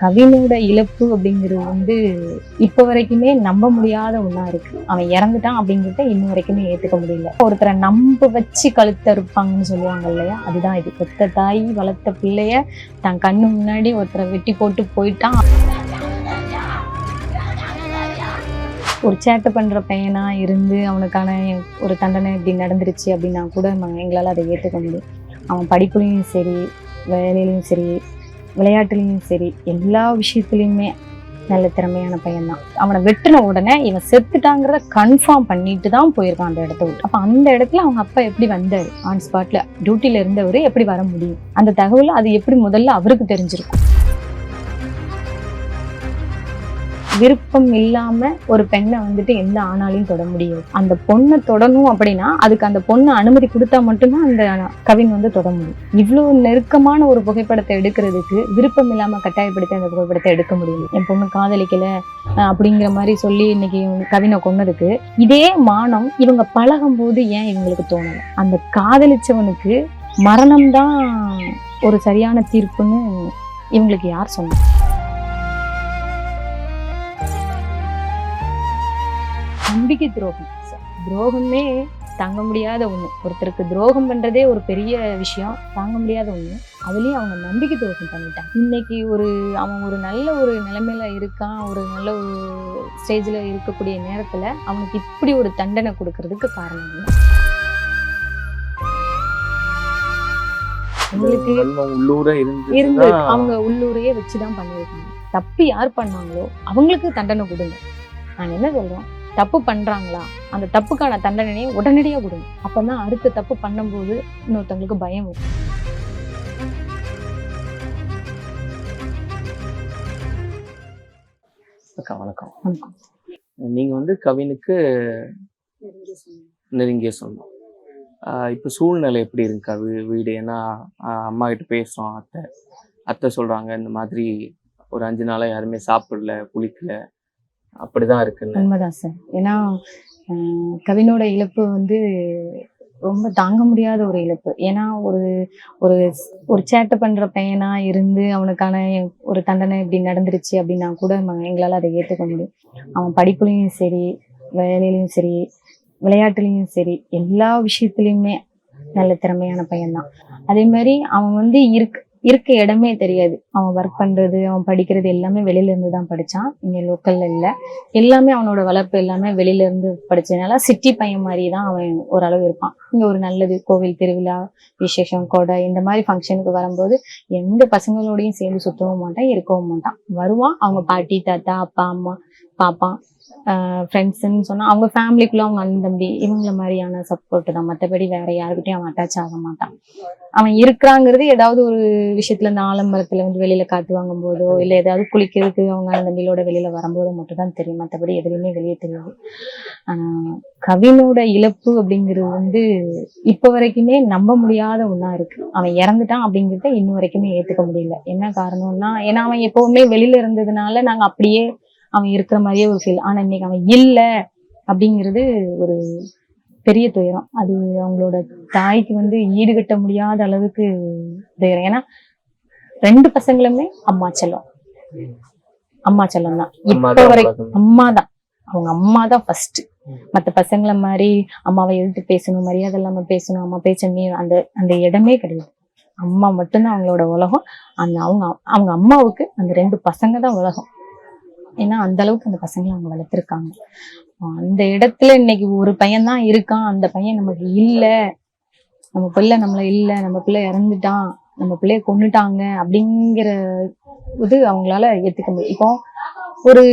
கவினோட இழப்பு அப்படிங்கிறது வந்து இப்போ வரைக்குமே நம்ப முடியாத ஒன்றா இருக்கு. அவன் இறந்துட்டான் அப்படிங்கிறத இன்ன வரைக்குமே ஏற்றுக்க முடியல. ஒருத்தரை நம்ப வச்சு கழுத்த இருப்பாங்கன்னு சொல்லுவாங்க இல்லையா? அதுதான் இது. பெத்த தாய் வளர்த்த பிள்ளைய தன் கண்ணு முன்னாடி ஒருத்தரை வெட்டி போட்டு போயிட்டான். ஒரு சேட்டை பண்ணுற பையனாக இருந்து அவனுக்கான ஒரு தண்டனை இப்படி நடந்துருச்சு அப்படின்னா கூட நம்ம- அதை ஏற்றுக்க முடியும். அவன் படிப்புலையும் சரி வேலையிலையும் சரி விளையாட்டுலேயும் சரி எல்லா விஷயத்துலையுமே நல்ல திறமையான பையன்தான். அவனை வெட்டின உடனே இவன் செத்துட்டாங்கிறத கன்ஃபார்ம் பண்ணிட்டு தான் போயிருக்கான் அந்த இடத்த விட்டு அப்போ அந்த இடத்துல அவங்க அப்பா எப்படி வந்தார்? ஆன் ஸ்பாட்டில் டியூட்டியில் இருந்தவர் எப்படி வர முடியும்? அந்த தகவல் அது எப்படி முதல்ல அவருக்கு தெரிஞ்சிருக்கும்? விருப்பம் இல்லாம ஒரு பெண்ணை வந்துட்டு எந்த ஆணாலையும் தொட முடியாது. அந்த பொண்ணை தொடணும் அப்படின்னா அதுக்கு அந்த பொண்ணு அனுமதி கொடுத்தா மட்டும்தான் அந்த கவின் வந்து தொட முடியும். இவ்வளவு நெருக்கமான ஒரு புகைப்படத்தை எடுக்கிறதுக்கு விருப்பம் இல்லாம கட்டாயப்படுத்தி அந்த புகைப்படத்தை எடுக்க முடியும் என் பொண்ணு காதலிக்கல அப்படிங்கிற மாதிரி சொல்லி இன்னைக்கு கவினை கொன்னதுக்கு இதே மானம் இவங்க பழகும் போது ஏன் இவங்களுக்கு தோணல? அந்த காதலிச்சவனுக்கு மரணம் தான் ஒரு சரியான தீர்ப்புன்னு இவங்களுக்கு யார் சொன்னா நம்பிக்கை துரோகம். துரோகமே தாங்க முடியாத ஒண்ணு. ஒருத்தருக்கு துரோகம் பண்றதே ஒரு பெரிய விஷயம். தாங்க முடியாத ஒண்ணு. அதுலயும் அவங்க நம்பிக்கை துரோகம் பண்ணிட்டாங்க. இன்னைக்கு ஒரு அவன் ஒரு நல்ல ஒரு நிலைமையில இருக்கான். ஒரு நல்ல ஒரு ஸ்டேஜ்ல இருக்கக்கூடிய நேரத்துல அவனுக்கு இப்படி ஒரு தண்டனை கொடுக்கறதுக்கு காரணம் என்ன? அவங்க உள்ளூரையே வச்சுதான் பண்ணியிருக்காங்க. தப்பு யார் பண்ணாங்களோ அவங்களுக்கு தண்டனை கொடுங்க. நாங்க என்ன சொல்றோம் தப்பு பண்றாங்களா? அந்த தப்புக்கான தண்டனையை உடனடியா கொடுங்க. அப்பதான் அடுத்த தப்பு பண்ணும்போது இன்னொருத்தவங்களுக்கு பயம் வரும். வணக்கம். வணக்கம். நீங்க வந்து கவினுக்கு நெருங்கிய சொந்தம். ஆஹ் இப்ப சூழ்நிலை எப்படி இருக்கு? வீ வீடு ஏன்னா அம்மா கிட்ட பேசுறோம் அத்தை. அத்தை சொல்றாங்க இந்த மாதிரி ஒரு அஞ்சு நாளா யாருமே சாப்பிடல குளிக்கல. அப்படிதான் இருக்கு உண்மைதான் சார். ஏன்னா ஆஹ் கவினோட இழப்பு வந்து ரொம்ப தாங்க முடியாத ஒரு இழப்பு. ஏன்னா ஒரு ஒரு ஒரு சேட்டை பண்ற பையனா இருந்து அவனுக்கான ஒரு தண்டனை இப்படி நடந்துருச்சு அப்படின்னா கூட நம்ம- எங்களால அதை ஏத்துக்க முடியும். அவன் படிப்புலையும் சரி வேலையிலையும் சரி விளையாட்டுலையும் சரி எல்லா விஷயத்துலையுமே நல்ல திறமையான பையன்தான். அதே மாதிரி அவன் வந்து இருக்கு இருக்க இடமே தெரியாது. அவன் ஒர்க் பண்றது அவன் படிக்கிறது எல்லாமே வெளியில இருந்து தான் படிச்சான். இங்க லோக்கல்ல இல்ல. எல்லாமே அவனோட வளர்ப்பு எல்லாமே வெளியில இருந்து படிச்சதுனால சிட்டி பையன் மாதிரி தான் அவன் ஓரளவு இருப்பான். இங்க ஒரு நல்லது கோவில் திருவிழா விசேஷம் கொடை இந்த மாதிரி ஃபங்க்ஷனுக்கு வரும்போது எந்த பசங்களோடையும் சேர்ந்து சுத்தவும் மாட்டான் இருக்கவும் மாட்டான். வருவான் அவங்க பாட்டி தாத்தா அப்பா அம்மா பாப்பான். ஃப்ரெண்ட்ஸ்ன்னு சொன்னா அவங்க ஃபேமிலிக்குள்ள அவங்க அண்ணன் தம்பி இவங்கள மாதிரியான சப்போர்ட் தான். மற்றபடி வேற யாருக்கிட்டையும் அவன் அட்டாச் ஆக மாட்டான். அவன் இருக்கிறாங்கிறது ஏதாவது ஒரு விஷயத்துல இந்த ஆலம்பரத்துல வந்து வெளியில காத்து வாங்கும் போதோ இல்லை ஏதாவது குளிக்கிறதுக்கு அவங்க அண்ணன் தம்பியோட வெளியில வரும்போதோ மட்டும் தான் தெரியும். மற்றபடி எதுலையுமே வெளியே தெரியாது. கவினோட இழப்பு அப்படிங்கிறது வந்து இப்போ வரைக்குமே நம்ப முடியாத ஒண்ணா இருக்கு. அவன் இறந்துட்டான் அப்படிங்கிறத இன்ன வரைக்குமே ஏத்துக்க முடியல. என்ன காரணம்னா ஏன்னா அவன் எப்பவுமே வெளியில இருந்ததுனால நாங்க அப்படியே அவன் இருக்கிற மாதிரியே ஒரு ஃபீல் ஆனா இன்னைக்கு அவன் இல்ல அப்படிங்கிறது ஒரு பெரிய துயரம். அது அவங்களோட தாய்க்கு வந்து ஈடுகட்ட முடியாத அளவுக்கு துயரம். ஏன்னா ரெண்டு பசங்களுமே அம்மா செல்லம். அம்மா செல்லம் தான். இப்ப வரைக்கும். அம்மா தான். அவங்க அம்மா தான் ஃபர்ஸ்ட் மத்த பசங்கள மாதிரி அம்மாவை எழுத்து பேசணும் மரியாதை இல்லாம பேசணும் அம்மா பேச்ச மீ அந்த அந்த இடமே கிடையாது. அம்மா மட்டும்தான் அவங்களோட உலகம். அந்த அவங்க அவங்க அம்மாவுக்கு அந்த ரெண்டு பசங்க தான் உலகம். ஏன்னா அந்த அளவுக்கு அந்த பசங்களை அவங்க வளர்த்துருக்காங்க. அந்த இடத்துல இன்னைக்கு ஒரு பையன் தான் இருக்கான். அந்த பையன் நமக்கு இல்லை. நம்ம பிள்ளை நம்மள இல்ல. நம்ம பிள்ளை இறந்துட்டான். நம்ம பிள்ளைய கொன்னுட்டாங்க அப்படிங்கிற இது அவங்களால ஏத்துக்க முடியும் இப்போ ஒரு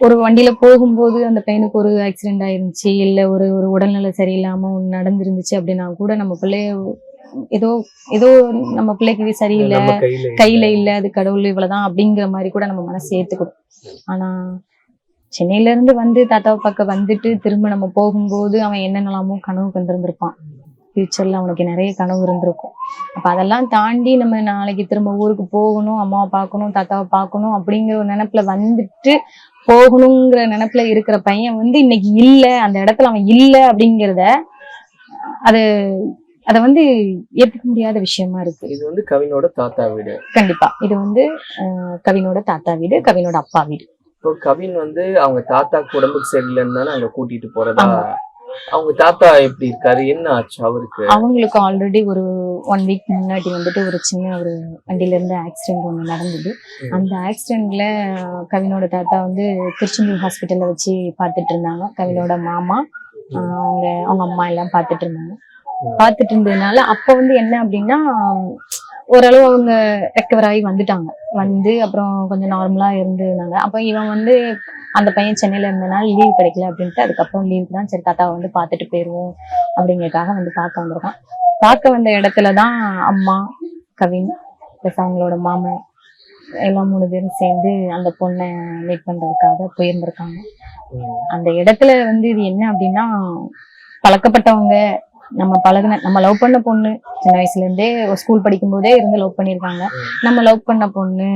ஒரு வண்டியில போகும்போது அந்த பையனுக்கு ஒரு ஆக்சிடென்ட் ஆயிருந்துச்சு. இல்ல ஒரு ஒரு உடல்நிலை சரியில்லாம ஒண்ணு நடந்துருந்துச்சு அப்படின்னா கூட நம்ம பிள்ளைய ஏதோ ஏதோ நம்ம பிள்ளைக்கு சரியில்லை கையில கையில இல்ல அது கடவுள் இவ்வளவுதான் அப்படிங்கிற மாதிரி கூட நம்ம மனசு ஏத்துக்கணும் ஆனா சென்னையில இருந்து வந்து தாத்தாவை பார்க்க வந்துட்டு திரும்ப நம்ம போகும்போது அவன் என்னென்னலாமோ கனவு கண்டிருந்திருப்பான். ஃபியூச்சர்ல அவனுக்கு நிறைய கனவு இருந்திருக்கும். அப்ப அதெல்லாம் தாண்டி நம்ம நாளைக்கு திரும்ப ஊருக்கு போகணும் அம்மாவை பார்க்கணும் தாத்தாவை பார்க்கணும் அப்படிங்கிற ஒரு நினைப்புல வந்துட்டு போகணுங்கிற நினைப்புல இருக்கிற பையன் வந்து இன்னைக்கு இல்ல அந்த இடத்துல அவன் இல்ல அப்படிங்கிறத அது அதை வந்து ஏத்துக்க முடியாத விஷயமா இருக்கு. இது வந்து கவினோட தாத்தா வீடு. கண்டிப்பா. இது வந்து கவினோட தாத்தா வீடு கவினோட அப்பா வீடு. இப்போ கவின் வந்து அவங்க தாத்தாக்கு உடம்புக்கு சரியில்லைன்னு அங்க கூட்டிட்டு போறதா. அவங்க தாத்தா எப்படி இருக்காரு? என்ன ஆச்சு அவருக்கு? அவங்களுக்கு ஆல்ரெடி ஒரு ஒன் வீக் முன்னாடி வந்துட்டு ஒரு சின்ன ஒரு வண்டியில இருந்து ஆக்சிடென்ட் ஒன்று நடந்தது. அந்த ஆக்சிடென்ட்ல கவினோட தாத்தா வந்து திருச்செந்தூர் ஹாஸ்பிட்டல்ல வச்சு பார்த்துட்டு இருந்தாங்க. கவினோட மாமா அவங்க அவங்க அம்மா எல்லாம் பார்த்துட்டு இருந்தாங்க. பார்த்துட்டு இருந்ததுனால அப்ப வந்து என்ன அப்படின்னா ஓரளவு அவங்க ரெக்கவர் ஆகி வந்துட்டாங்க. வந்து அப்புறம் கொஞ்சம் நார்மலா இருந்திருந்தாங்க அப்போ இவன் வந்து அந்த பையன் சென்னையில இருந்தனால லீவ் கிடைக்கல அப்படின்ட்டு அதுக்கப்புறம் லீவுக்கு தான் சரி தாத்தாவை வந்து பார்த்துட்டு போயிடுவோம் அப்படிங்கிறதுக்காக வந்து பார்க்க வந்திருக்கான். பார்க்க வந்த இடத்துல தான் அம்மா கவின் ப்ளஸ் அவங்களோட மாமன் எல்லாம் மூணு பேரும் சேர்ந்து அந்த பொண்ணை மீட் பண்றதுக்காக போயிருந்திருக்காங்க. அந்த இடத்துல வந்து இது என்ன அப்படின்னா பழக்கப்பட்டவங்க நம்ம பழகுன நம்ம லவ் பண்ண பொண்ணு சின்ன வயசுல இருந்தே ஸ்கூல் படிக்கும் போதே இருந்து லவ் பண்ணியிருக்காங்க நம்ம லவ் பண்ண பொண்ணு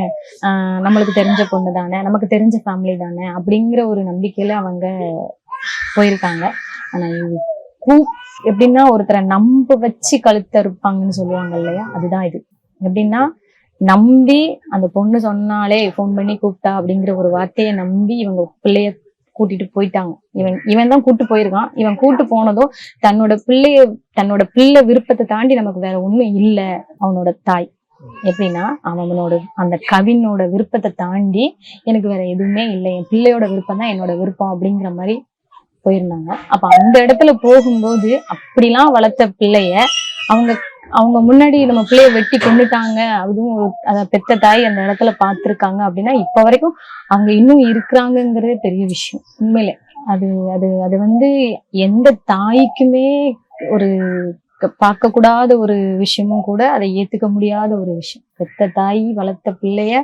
ஆஹ் நம்மளுக்கு தெரிஞ்ச பொண்ணு தானே நமக்கு தெரிஞ்ச ஃபேமிலி தானே அப்படிங்கிற ஒரு நம்பிக்கையில அவங்க போயிருக்காங்க. ஆனா கூ- எப்படின்னா ஒருத்தரை நம்ப வச்சு கழுத்த இருப்பாங்கன்னு சொல்லுவாங்க இல்லையா? அதுதான் இது. எப்படின்னா நம்பி அந்த பொண்ணு சொன்னாலே ஃபோன் பண்ணி கூப்பிட்டா அப்படிங்கிற ஒரு வார்த்தையை நம்பி இவங்க பிள்ளைய கூட்டிட்டு போயிட்டாங்க. இவன் இவன் தான் கூட்டு போயிருக்கான். இவன் கூட்டு போனதும் தன்னோட பிள்ளைய தன்னோட பிள்ளை விருப்பத்தை தாண்டி நமக்கு வேற ஒண்ணும் இல்ல அவனோட தாய். எப்படின்னா அவனோட அந்த கவினோட விருப்பத்தை தாண்டி எனக்கு வேற எதுவுமே இல்லை. என் பிள்ளையோட விருப்பம் தான் என்னோட விருப்பம் அப்படிங்கிற மாதிரி போயிருந்தாங்க. அப்ப அந்த இடத்துல போகும்போது அப்படிலாம் வளர்த்த பிள்ளைய அவங்க அவங்க முன்னாடி நம்ம பிள்ளைய வெட்டி கொண்டுட்டாங்க. அதுவும் ஒரு பெத்த தாய் அந்த இடத்துல பார்த்துருக்காங்க அப்படின்னா இப்ப வரைக்கும் அவங்க இன்னும் இருக்கிறாங்கங்கிறதே பெரிய விஷயம். உண்மையில. அது அது அது வந்து எந்த தாய்க்குமே ஒரு பார்க்க கூடாத ஒரு விஷயமும் கூட அதை ஏத்துக்க முடியாத ஒரு விஷயம். பெத்த தாய் வளர்த்த பிள்ளைய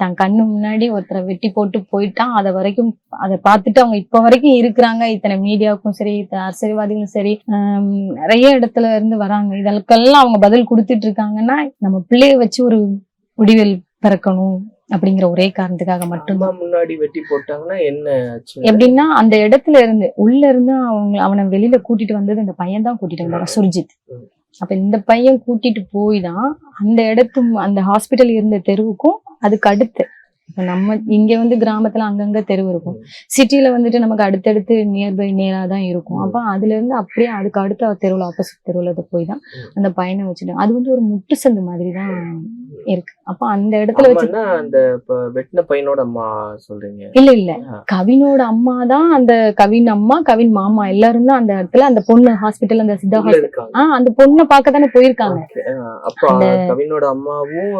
தன் கண்ணு முன்னாடி ஒருத்தரை வெட்டி போட்டு போயிட்டான். அதை வரைக்கும் அதை பார்த்துட்டு அவங்க இப்ப வரைக்கும் இருக்கிறாங்க. இத்தனை மீடியாவுக்கும் சரி இத்தனை அரசியல்வாதிகளும் சரி நிறைய இடத்துல இருந்து வராங்க. இதற்கெல்லாம் அவங்க பதில் கொடுத்துட்டு இருக்காங்கன்னா நம்ம பிள்ளைய வச்சு ஒரு முடிவில் பிறக்கணும். அப்படிங்கிற ஒரே காரணத்துக்காக மட்டும்தான் முன்னாடி வெட்டி போட்டாங்கன்னா என்ன எப்படின்னா அந்த இடத்துல இருந்து உள்ள இருந்து அவங்க அவனை வெளியில கூட்டிட்டு வந்தது இந்த பையன் தான் கூட்டிட்டு வந்தாரு சுர்ஜித். அப்ப இந்த பையன் கூட்டிட்டு போய் தான் அந்த இடத்து அந்த ஹாஸ்பிட்டல் இருந்த தெருவுக்கும் அதுக்கு அடுத்து இப்ப நம்ம இங்க வந்து கிராமத்துல அங்கங்க தெருவு இருக்கும். சிட்டில வந்துட்டு நமக்கு அடுத்தடுத்து நியர்பை நேரா தான் இருக்கும். அப்ப அதுல இருந்து அப்படியே அதுக்கு அடுத்த தெருவுல ஆப்போசிட் தெருவுல அது போய் தான். அந்த பையனை வச்சுட்டு அது வந்து ஒரு முட்டு சந்து மாதிரி தான் இருக்கு. அப்ப அந்த இடத்துல வச்சு அந்த வெட்டின பையனோட அம்மா சொல்றீங்க. இல்ல இல்ல. கவினோட அம்மா தான் அந்த கவின் அம்மா கவின் மாமா. எல்லாரும் தான் அந்த இடத்துல அந்த பொண்ணு ஹாஸ்பிட்டல் அந்த சித்தா ஹாஸ்பிட்டல் ஆஹ் அந்த பொண்ணை பார்க்க தானே போயிருக்காங்க அப்ப கவினோட அம்மாவும்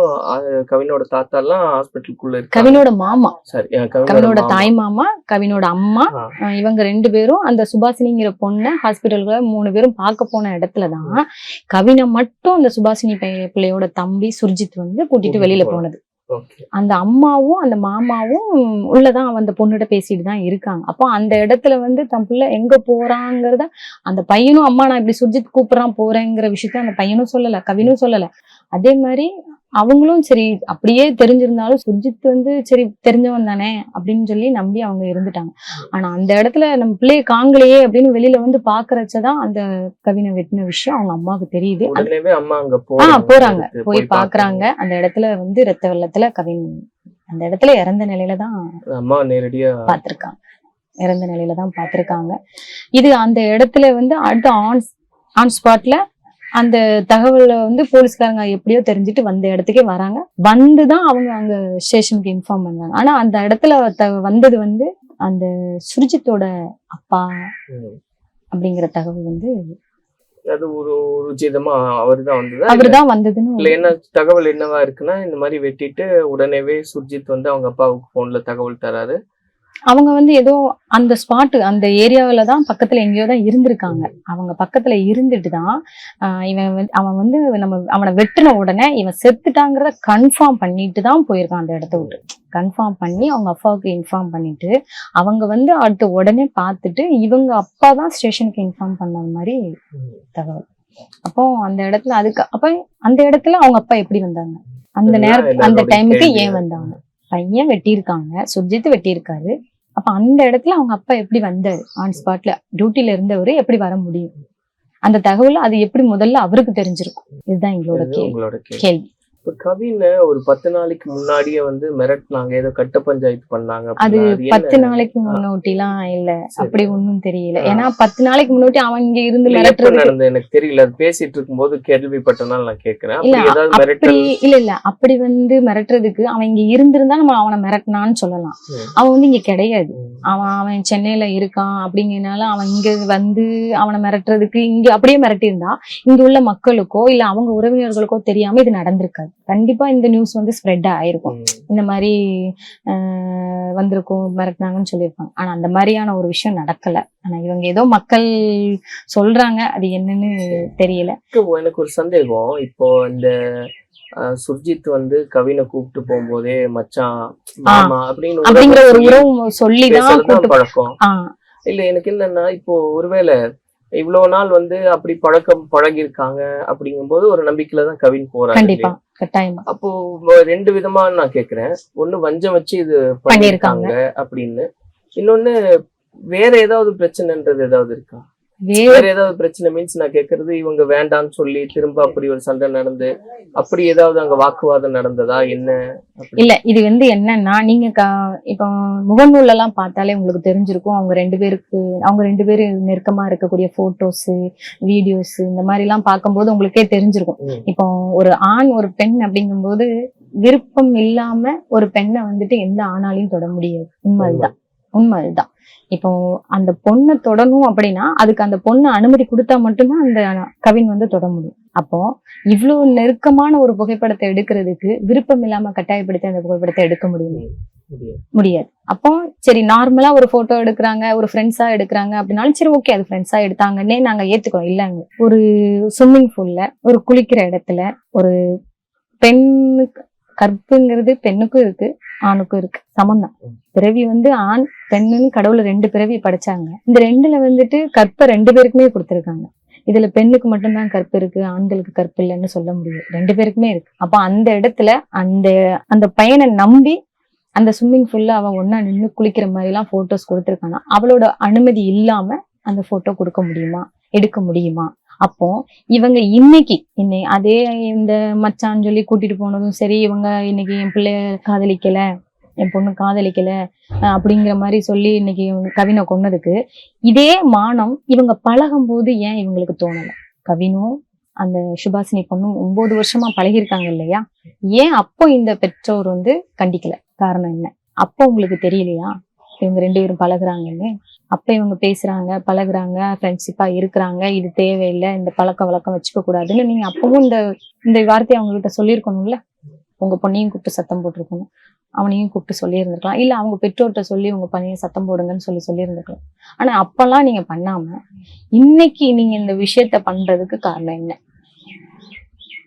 கவினோட தாத்தா எல்லாம் ஹாஸ்பிட்டலுக்குள்ள இருக்காங்க. கவினோட மாமா. கவினோட. தாய் மாமா கவினோட அம்மா இவங்க ரெண்டு பேரும் அந்த சுபாசினிங்கிற பொண்ணை ஹாஸ்பிட்டலுக்குள்ள மூணு பேரும் பார்க்க போன இடத்துல தான் கவினை மட்டும் அந்த சுபாசினி பிள்ளையோட தம்பி சுர்ஜித் வந்து கூட்டிட்டு வெளியில போனது. அந்த அம்மாவும் அந்த மாமாவும் உள்ளதான் அந்த பொண்ணுகிட்ட பேசிட்டு தான் இருக்காங்க. அப்போ அந்த இடத்துல வந்து தன் பிள்ளை எங்க போறாங்கிறத அந்த பையனும் அம்மா நான் இப்படி சுர்ஜித் கூப்பிடுறான் போறேங்கிற விஷயத்த அந்த பையனும் சொல்லல கவினும் சொல்லல. அதே மாதிரி அவங்களும் சரி அப்படியே தெரிஞ்சிருந்தாலும் சுர்ஜித் வந்து சரி தெரிஞ்சவன் தானே அப்படின்னு சொல்லி நம்பி அவங்க இருந்துட்டாங்க. ஆனா அந்த இடத்துல நம்ம பிள்ளைய காங்கலையே அப்படின்னு வெளியில வந்து பாக்குறச்சதான் அந்த கவினை வெட்டின விஷயம். அவங்க அம்மாவுக்கு தெரியுது. ஆஹ் போறாங்க. போய் பாக்குறாங்க. அந்த இடத்துல வந்து ரத்த வெள்ளத்துல கவின் அந்த இடத்துல இறந்த நிலையில தான் அம்மா நேரடியா பார்த்திருக்காங்க இறந்த நிலையில தான் பார்த்திருக்காங்க இது அந்த இடத்துல வந்து அடுத்த ஆன் ஆன் ஸ்பாட்ல அந்த தகவலை வந்து போலீஸ்காரங்க எப்படியோ தெரிஞ்சுட்டு வந்த இடத்துக்கே வராங்க. வந்துதான் அவங்க அங்க ஸ்டேஷனுக்கு இன்ஃபார்ம் பண்ணாங்க. ஆனா அந்த இடத்துல வந்தது வந்து அந்த சுர்ஜித்தோட அப்பா. அப்படிங்கிற தகவல் வந்து அது ஒரு ஒரு ஜீதமா அவர்தான் வந்ததா? அவர்தான் வந்ததுன்னு இல்ல என்ன தகவல் என்னவா இருக்குன்னா இந்த மாதிரி வெட்டிட்டு உடனேவே சுர்ஜித் வந்து அவங்க அப்பாவுக்கு போன்ல தகவல் தராரு. அவங்க வந்து ஏதோ அந்த ஸ்பாட் அந்த ஏரியாவில தான் பக்கத்துல எங்கேயோ தான் இருந்திருக்காங்க. அவங்க பக்கத்துல இருந்துட்டு தான் ஆஹ் இவன் வந்து அவன் வந்து நம்ம அவனை வெட்டின உடனே இவன் செத்துட்டாங்கிறத கன்ஃபார்ம் பண்ணிட்டு தான் போயிருக்கான் அந்த இடத்த விட்டு. கன்ஃபார்ம் பண்ணி அவங்க அப்பாவுக்கு இன்ஃபார்ம் பண்ணிட்டு அவங்க வந்து அடுத்த உடனே பார்த்துட்டு இவங்க அப்பா தான் ஸ்டேஷனுக்கு இன்ஃபார்ம் பண்ண மாதிரி தகவல். அப்போ அந்த இடத்துல அதுக்கு அப்ப அந்த இடத்துல அவங்க அப்பா எப்படி வந்தாங்க? அந்த நேரத்துக்கு அந்த டைமுக்கு ஏன் வந்தாங்க? பையன் வெட்டியிருக்காங்க சுர்ஜித் வெட்டியிருக்காரு. அப்ப அந்த இடத்துல அவங்க அப்பா எப்படி வந்தாரு? ஆன் ஸ்பாட்ல டியூட்டில இருந்தவரு எப்படி வர முடியும்? அந்த தகவல் அது எப்படி முதல்ல அவருக்கு தெரிஞ்சிருக்கும்? இதுதான் எங்களோட கேள்வி. இப்ப கவினை ஒரு பத்து நாளைக்கு முன்னாடியே வந்து மிரட்டினாங்க. ஏதோ கட்ட பஞ்சாயத்து பண்ணாங்க அது பத்து? நாளைக்கு முன்னோட்டிலாம் இல்ல. அப்படி ஒண்ணும் தெரியல. ஏன்னா பத்து நாளைக்கு முன்னாடி அவன் இங்க இருந்து நடந்தது? எனக்கு தெரியல. அது பேசிட்டு இருக்கும்போது கேள்விப்பட்டனால நான் கேக்குறேன் இல்ல அப்படி இல்ல இல்ல. அப்படி வந்து மிரட்டுறதுக்கு அவன் இங்க இருந்திருந்தா நம்ம அவனை மிரட்டினான்னு சொல்லலாம். அவன் வந்து இங்க கிடையாது. அவன் அவன் சென்னையில இருக்கான் அப்படிங்கறனால அவன் இங்க வந்து அவனை மிரட்டுறதுக்கு இங்க அப்படியே மிரட்டியிருந்தா இங்க உள்ள மக்களுக்கோ இல்ல அவங்க உறவினர்களுக்கோ தெரியாம இது நடந்திருக்காது. கண்டிப்பா இந்த நியூஸ் வந்து ஸ்ப்ரெட் ஆயிருக்கும். இந்த மாதிரி வந்திருக்கும் மிரட்டினாங்கன்னு சொல்லியிருப்பாங்க. ஆனா அந்த மாதிரியான ஒரு விஷயம் நடக்கல. ஆனா இவங்க ஏதோ மக்கள் சொல்றாங்க. அது என்னன்னு தெரியல. எனக்கு- ஒரு சந்தேகம். இப்போ இந்த சுர்ஜித் வந்து கவினை கூப்பிட்டு போகும்போதே மச்சான் மாமா அப்படின்னு அப்படிங்கிற ஒரு சொல்லி உறவு சொல்லிதான் பழக்கம். இல்ல எனக்கு என்னன்னா இப்போ ஒருவேளை இவ்வளவு நாள் வந்து அப்படி பழக்கம் பழகி இருக்காங்க அப்படிங்கும்போது ஒரு நம்பிக்கையில தான் கவின் கண்டிப்பா. கட்டாயமா. அப்போ ரெண்டு விதமா நான் கேக்குறேன். ஒண்ணு வஞ்சம் வச்சு இது பண்ணிருக்காங்க. அப்படின்னு. இன்னொன்னு வேற ஏதாவது பிரச்சனைன்றது ஏதாவது இருக்கா? வேற ஏதாவது பிரச்சனை மீன்ஸ் நான் கேக்குறது இவங்க வேண்டாம்னு சொல்லி திரும்ப அப்படி ஒரு சண்டை நடந்து அப்படி ஏதாவது அங்க வாக்குவாதம் நடந்ததா என்ன? இல்ல இது வந்து என்னன்னா நீங்க இப்போ முகநூல்ல எல்லாம் பார்த்தாலே உங்களுக்கு தெரிஞ்சிருக்கும் அவங்க ரெண்டு பேருக்கு அவங்க ரெண்டு பேரும் நெருக்கமா இருக்கக்கூடிய போட்டோஸ் வீடியோஸ் இந்த மாதிரி எல்லாம் பார்க்கும்போது உங்களுக்கே தெரிஞ்சிருக்கும். இப்போ ஒரு ஆண் ஒரு பெண் அப்படிங்கும்போது விருப்பம் இல்லாம ஒரு பெண்ணை வந்துட்டு எந்த ஆணாலையும் தொட முடியாது. உண்மை. அதுதான் உண்மை அதுதான் இப்போ அந்த பொண்ணை தொடணும் அப்படின்னா அதுக்கு அந்த பொண்ணு அனுமதி கொடுத்தா மட்டும்தான் அந்த கவின் வந்து தொட முடியும். அப்போ இவ்வளவு நெருக்கமான ஒரு புகைப்படத்தை எடுக்கிறதுக்கு விருப்பம் இல்லாம கட்டாயப்படுத்தி அந்த புகைப்படத்தை எடுக்க முடியுமா? முடியாது. அப்போ சரி நார்மலா ஒரு போட்டோ எடுக்கிறாங்க ஒரு ஃப்ரெண்ட்ஸா எடுக்கிறாங்க அப்படின்னாலும் சரி ஓகே அது ஃப்ரெண்ட்ஸா எடுத்தாங்கன்னே நாங்க ஏத்துக்கிறோம். இல்லைங்க ஒரு ஸ்விம்மிங் பூல்ல ஒரு குளிக்கிற இடத்துல ஒரு பெண்ணுக்கு கற்புங்கிறது பெண்ணுக்கும் இருக்கு ஆணுக்கும் இருக்கு. சமம்தான். பிறவி வந்து ஆண் பெண்ணுன்னு கடவுள ரெண்டு பிறவி படைச்சாங்க. இந்த ரெண்டுல வந்துட்டு கற்பை ரெண்டு பேருக்குமே கொடுத்துருக்காங்க. இதுல பெண்ணுக்கு மட்டும்தான் கற்பு இருக்கு ஆண்களுக்கு கற்பு இல்லைன்னு சொல்ல முடியும் ரெண்டு பேருக்குமே இருக்கு. அப்ப அந்த இடத்துல அந்த அந்த பையனை நம்பி அந்த ஸ்விம்மிங் ஃபுல்ல அவன் ஒன்னா நின்னு குளிக்கிற மாதிரி எல்லாம் போட்டோஸ் கொடுத்துருக்கானா? அவளோட அனுமதி இல்லாம அந்த போட்டோ கொடுக்க முடியுமா? எடுக்க முடியுமா? அப்போ இவங்க இன்னைக்கு இன்னை அதே இந்த மச்சான்னு சொல்லி கூட்டிட்டு போனதும் சரி இவங்க இன்னைக்கு என் பிள்ளைய காதலிக்கல என் பொண்ணு காதலிக்கல அப்படிங்கிற மாதிரி சொல்லி இன்னைக்கு இவங்க கவினை கொன்னதுக்கு இதே மானம் இவங்க பழகும் போது ஏன் இவங்களுக்கு தோணல? கவினும் அந்த சுபாசினி பொண்ணும் ஒன்பது வருஷமா பழகிருக்காங்க இல்லையா? ஏன் அப்போ இந்த பெற்றோர் வந்து கண்டிக்கல? காரணம் என்ன? அப்போ உங்களுக்கு தெரியலையா? இவங்க ரெண்டு பேரும் பழகுறாங்கன்னு. அப்ப இவங்க பேசுறாங்க பழகுறாங்க ஃப்ரெண்ட்ஷிப்பா இருக்கிறாங்க. இது தேவையில்லை இந்த பழக்க வழக்கம் வச்சுக்க கூடாதுன்னு நீங்க அப்பவும் இந்த இந்த வார்த்தையை அவங்ககிட்ட சொல்லியிருக்கணும்ல? உங்க பொண்ணையும் கூப்பிட்டு சத்தம் போட்டிருக்கணும். அவனையும் கூப்பிட்டு சொல்லியிருந்திருக்கலாம். இல்ல அவங்க பெற்றோர்கிட்ட சொல்லி உங்க பையன் சத்தம் போடுங்கன்னு சொல்லி சொல்லியிருந்திருக்கலாம். ஆனா அப்பெல்லாம் நீங்க பண்ணாம இன்னைக்கு நீங்க இந்த விஷயத்த பண்றதுக்கு காரணம் என்ன?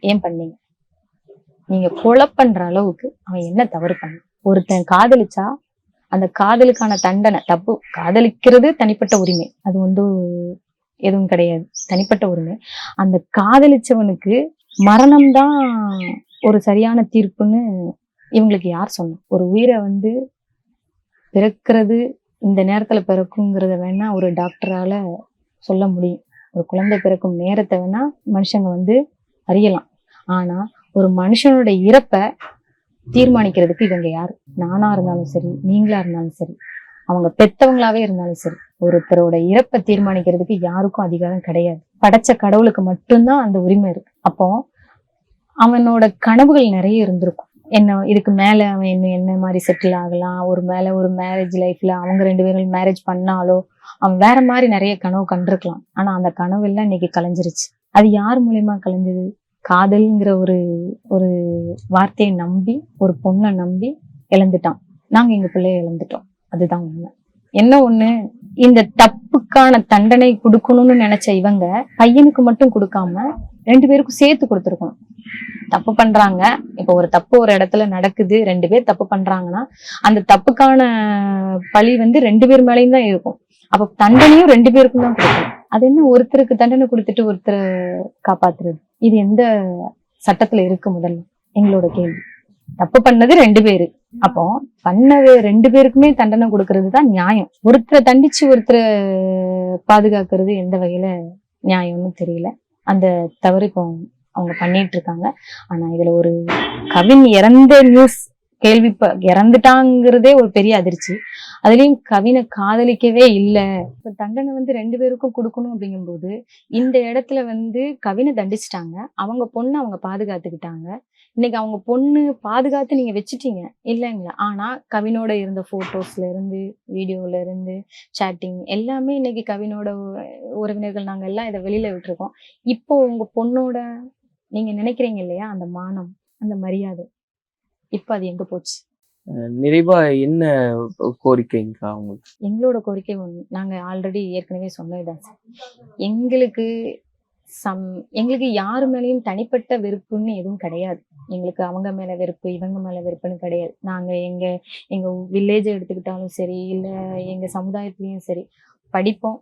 ஏன் பண்ணீங்க? நீங்க கொலை அளவுக்கு அவன் என்ன தவறு பண்ண ஒருத்தன் காதலிச்சா அந்த காதலுக்கான தண்டனை தப்பு காதலிக்கிறது தனிப்பட்ட உரிமை. அது வந்து எதுவும் கிடையாது. தனிப்பட்ட உரிமை. அந்த காதலிச்சவனுக்கு மரணம்தான் ஒரு சரியான தீர்ப்புன்னு இவங்களுக்கு யார் சொன்னா ஒரு உயிரை வந்து பிறக்கிறது இந்த நேரத்துல பிறக்குங்கிறத வேணா ஒரு டாக்டரால சொல்ல முடியும். ஒரு குழந்தை பிறக்கும் நேரத்தை வேணா மனுஷங்க வந்து அறியலாம். ஆனா ஒரு மனுஷனோட இறப்பை தீர்மானிக்கிறதுக்கு இவங்க யாரு? நானா இருந்தாலும் சரி நீங்களா இருந்தாலும் சரி அவங்க பெத்தவங்களாவே இருந்தாலும் சரி ஒருத்தரோட இறப்பை தீர்மானிக்கிறதுக்கு யாருக்கும் அதிகாரம் கிடையாது. படைச்ச கடவுளுக்கு மட்டும்தான் அந்த உரிமை இருக்கு. அப்போ அவனோட கனவுகள் நிறைய இருந்திருக்கும். என்ன இதுக்கு மேல அவன் என்ன என்ன மாதிரி செட்டில் ஆகலாம் ஒரு மேல ஒரு மேரேஜ் லைஃப்ல அவங்க ரெண்டு பேரும் மேரேஜ் பண்ணாலோ அவன் வேற மாதிரி நிறைய கனவு கண்டிருக்கலாம். ஆனா அந்த கனவு எல்லாம் இன்னைக்கு கலைஞ்சிருச்சு. அது யார் மூலியமா கலைஞ்சது? காதல்ங்கிற ஒரு ஒரு வார்த்தையை நம்பி ஒரு பொண்ணை நம்பி இழந்துட்டான். நாங்க எங்க பிள்ளைய இழந்துட்டோம். அதுதான் உண்மை. என்ன ஒண்ணு இந்த தப்புக்கான தண்டனை கொடுக்கணும்னு நினைச்ச இவங்க பையனுக்கு மட்டும் கொடுக்காம ரெண்டு பேருக்கும் சேர்த்து கொடுத்துருக்கணும். தப்பு பண்றாங்க. இப்ப ஒரு தப்பு ஒரு இடத்துல நடக்குது ரெண்டு பேர் தப்பு பண்றாங்கன்னா அந்த தப்புக்கான பழி வந்து ரெண்டு பேர் மேலயும் தான் இருக்கும். அப்ப தண்டனையும் ரெண்டு பேருக்கும் தான் கொடுக்கணும். அது என்ன ஒருத்தருக்கு தண்டனை கொடுத்துட்டு ஒருத்தரை காப்பாத்துறது? இது எந்த சட்டத்துல இருக்கு முதல்ல? எங்களோட கேள்வி. தப்பு பண்ணது ரெண்டு பேரு. அப்போ பண்ண ரெண்டு பேருக்குமே தண்டனை கொடுக்கறது தான் நியாயம். ஒருத்தரை தண்டிச்சு ஒருத்தரை பாதுகாக்கிறது எந்த வகையில நியாயம்னு தெரியல. அந்த தவறு இப்போ அவங்க பண்ணிட்டு இருக்காங்க. ஆனா இதுல ஒரு கவின் இறந்த நியூஸ் கேள்வி இறந்துட்டாங்கிறதே ஒரு பெரிய அதிர்ச்சி. அதுலயும் கவினை காதலிக்கவே இல்லை. இப்ப தண்டனை வந்து ரெண்டு பேருக்கும் கொடுக்கணும் அப்படிங்கும்போது இந்த இடத்துல வந்து கவினை தண்டிச்சிட்டாங்க. அவங்க பொண்ணை அவங்க பாதுகாத்துக்கிட்டாங்க. இன்னைக்கு அவங்க பொண்ணு பாதுகாத்து நீங்க வச்சுட்டீங்க இல்லைங்களா? ஆனா கவினோட இருந்த போட்டோஸ்ல இருந்து வீடியோல இருந்து சேட்டிங் எல்லாமே இன்னைக்கு கவினோட உறவினர்கள் நாங்க எல்லாம் இதை வெளியில விட்டுருக்கோம். இப்போ உங்க பொண்ணோட நீங்க நினைக்கிறீங்க இல்லையா? அந்த மானம் அந்த மரியாதை. இப்ப அது எங்க போச்சு? நிறைவா என்ன கோரிக்கைங்கக்கா உங்களுக்கு? எங்களோட கோரிக்கை ஒன்று நாங்க ஆல்ரெடி ஏற்கனவே சொன்னதுதான் சார். எங்களுக்கு சம் எங்களுக்கு யாரு மேலேயும் தனிப்பட்ட வெறுப்புன்னு எதுவும் கிடையாது. எங்களுக்கு அவங்க மேல வெறுப்பு இவங்க மேல வெறுப்புன்னு கிடையாது. நாங்க எங்க எங்க வில்லேஜை எடுத்துக்கிட்டாலும் சரி இல்ல எங்க சமுதாயத்துலயும் சரி படிப்போம்.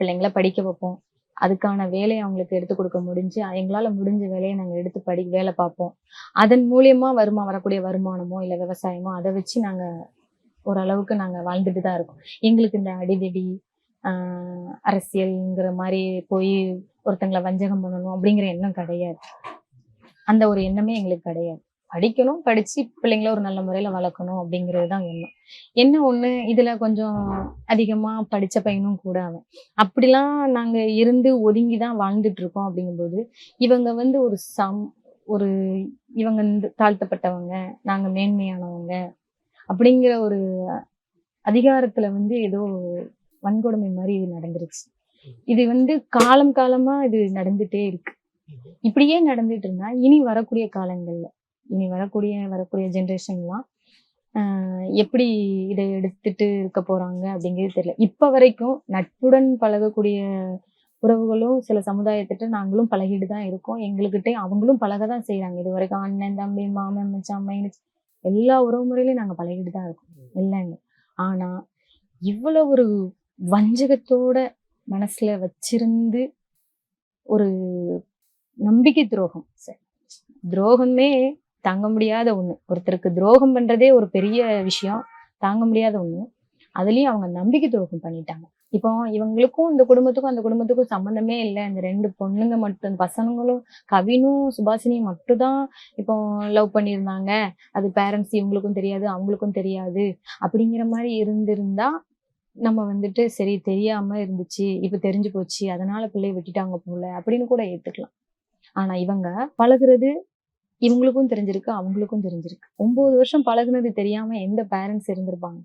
பிள்ளைங்கள படிக்க வைப்போம். அதுக்கான வேலையை அவங்களுக்கு எடுத்து கொடுக்க முடிஞ்சு எங்களால முடிஞ்ச வேலையை நாங்க எடுத்து படி வேலை பார்ப்போம். அதன் மூலியமா வருமா வரக்கூடிய வருமானமோ இல்ல விவசாயமோ அதை வச்சு நாங்க ஓரளவுக்கு நாங்க வாழ்ந்துட்டு தான் இருக்கோம். எங்களுக்கு இந்த அடிதடி ஆஹ் அரசியல்ங்கிற மாதிரி போய் ஒருத்தங்களை வஞ்சகம் பண்ணணும் அப்படிங்கிற எண்ணம் கிடையாது. அந்த ஒரு எண்ணமே எங்களுக்கு கிடையாது. படிக்கணும் படிச்சு பிள்ளைங்கள ஒரு நல்ல முறையில வளர்க்கணும் அப்படிங்கிறது தான் எண்ணம் என்ன ஒண்ணு? இதுல கொஞ்சம் அதிகமா படிச்ச பையனும் கூட அவன். அப்படிலாம் நாங்க இருந்து ஒதுங்கி தான் வாழ்ந்துட்டு இருக்கோம் அப்படிங்கும்போது இவங்க வந்து ஒரு சம் ஒரு இவங்க தாழ்த்தப்பட்டவங்க நாங்க மேன்மையானவங்க அப்படிங்கிற ஒரு அதிகாரத்துல வந்து ஏதோ வன்கொடுமை மாதிரி இது நடந்துருச்சு. இது வந்து காலம் காலமா இது நடந்துட்டே இருக்கு. இப்படியே நடந்துட்டு இருந்தா இனி வரக்கூடிய காலங்கள்ல இனி வரக்கூடிய வரக்கூடிய ஜென்ரேஷன்லாம் எப்படி இதை எடுத்துட்டு இருக்க போறாங்க அப்படிங்கிறது தெரியல. இப்ப வரைக்கும் நட்புடன் பழகக்கூடிய உறவுகளும் சில சமுதாயத்திட்ட நாங்களும் பழகிட்டு தான் இருக்கோம். எங்களுக்கிட்டே அவங்களும் பழக தான் செய்யறாங்க இது வரைக்கும் அண்ணன் தம்பி மாமன் மச்சான் மைனஸ் எல்லா உறவு முறையிலையும் நாங்க பழகிட்டு தான் இருக்கோம். இல்லைங்க. ஆனா இவ்வளவு ஒரு வஞ்சகத்தோட மனசுல வச்சிருந்து ஒரு நம்பிக்கை துரோகம். சரி துரோகமே தாங்க முடியாத ஒண்ணு. ஒருத்தருக்கு துரோகம் பண்றதே ஒரு பெரிய விஷயம். தாங்க முடியாத ஒண்ணு. அதுலயும் அவங்க நம்பிக்கை துரோகம் பண்ணிட்டாங்க. இப்போ இவங்களுக்கும் இந்த குடும்பத்துக்கும் அந்த குடும்பத்துக்கும் சம்மந்தமே இல்லை. இந்த ரெண்டு பொண்ணுங்க மட்டும் பசங்களும் கவினும் சுபாஷினியும் மட்டும்தான் இப்போ லவ் பண்ணியிருந்தாங்க. அது பேரண்ட்ஸ் இவங்களுக்கும் தெரியாது அவங்களுக்கும் தெரியாது. அப்படிங்கிற மாதிரி இருந்திருந்தா நம்ம வந்துட்டு சரி தெரியாம இருந்துச்சு. இப்ப தெரிஞ்சு போச்சு. அதனால பிள்ளைய விட்டுட்டாங்க போல அப்படின்னு கூட ஏத்துக்கலாம். ஆனா இவங்க பழகுறது இவங்களுக்கும் தெரிஞ்சிருக்கு அவங்களுக்கும் தெரிஞ்சிருக்கு. ஒன்பது வருஷம் பழகுனது தெரியாம எந்த பேரண்ட்ஸ் இருந்திருப்பாங்க?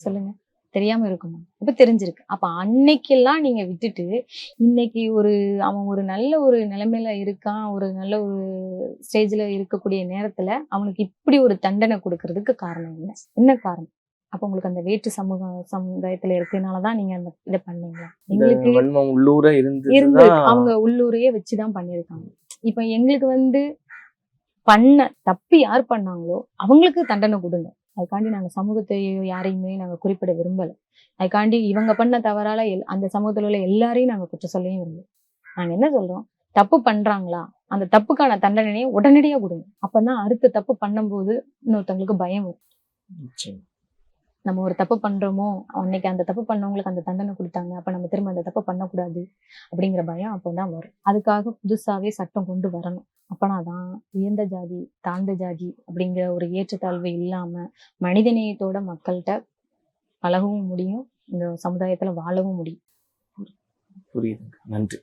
சொல்லுங்க. தெரியாம இருக்குமா? இப்ப தெரிஞ்சிருக்கு. அப்ப அன்னைக்கெல்லாம் நீங்க விட்டுட்டு இன்னைக்கு ஒரு அவன் ஒரு நல்ல ஒரு நிலைமையில இருக்கான் ஒரு நல்ல ஒரு ஸ்டேஜ்ல இருக்கக்கூடிய நேரத்துல அவனுக்கு இப்படி ஒரு தண்டனை கொடுக்கறதுக்கு காரணம் என்ன? என்ன காரணம்? அப்ப உங்களுக்கு அந்த வேற்று சமூக சமுதாயத்துல இருக்கனாலதான் நீங்க அந்த இதை பண்ணீங்களா? எங்களுக்கு உள்ளூர இருந்து அவங்க உள்ளூரையே வச்சுதான் பண்ணியிருக்காங்க. இப்ப எங்களுக்கு வந்து பண்ண தப்பு யார் பண்ணாங்களோ அவங்களுக்கு தண்டனை கொடுங்க. அதுக்காண்டி நாங்க சமூகத்தை யாரையுமே நாங்க குறிப்பிட விரும்பல. அதுக்காண்டி இவங்க பண்ண தவறால எல்- அந்த சமூகத்துல உள்ள எல்லாரையும் நாங்க குற்றம் சொல்லையும் விரும்பல. நாங்க என்ன சொல்றோம்? தப்பு பண்றாங்களா? அந்த தப்புக்கான தண்டனையை உடனடியா கொடுங்க. அப்பதான் அடுத்த தப்பு பண்ணும்போது இன்னொருத்தவங்களுக்கு பயம் வரும். நம்ம ஒரு தப்பு பண்றோமோ அன்னைக்கு அந்த தப்பு பண்ணவங்களுக்கு அந்த தண்டனை கொடுத்தாங்க அப்ப நம்ம திரும்ப அந்த தப்பு பண்ணக்கூடாது அப்படிங்கிற பயம் அப்போதான் வரும். அதுக்காக புதுசாவே சட்டம் கொண்டு வரணும். அப்பனாதான் உயர்ந்த ஜாதி தாழ்ந்த ஜாதி அப்படிங்கிற ஒரு ஏற்றத்தாழ்வு இல்லாம மனிதநேயத்தோட மக்கள்கிட்ட பழகவும் முடியும் இந்த சமுதாயத்துல வாழவும் முடியும். புரியுதுங்க. நன்றி.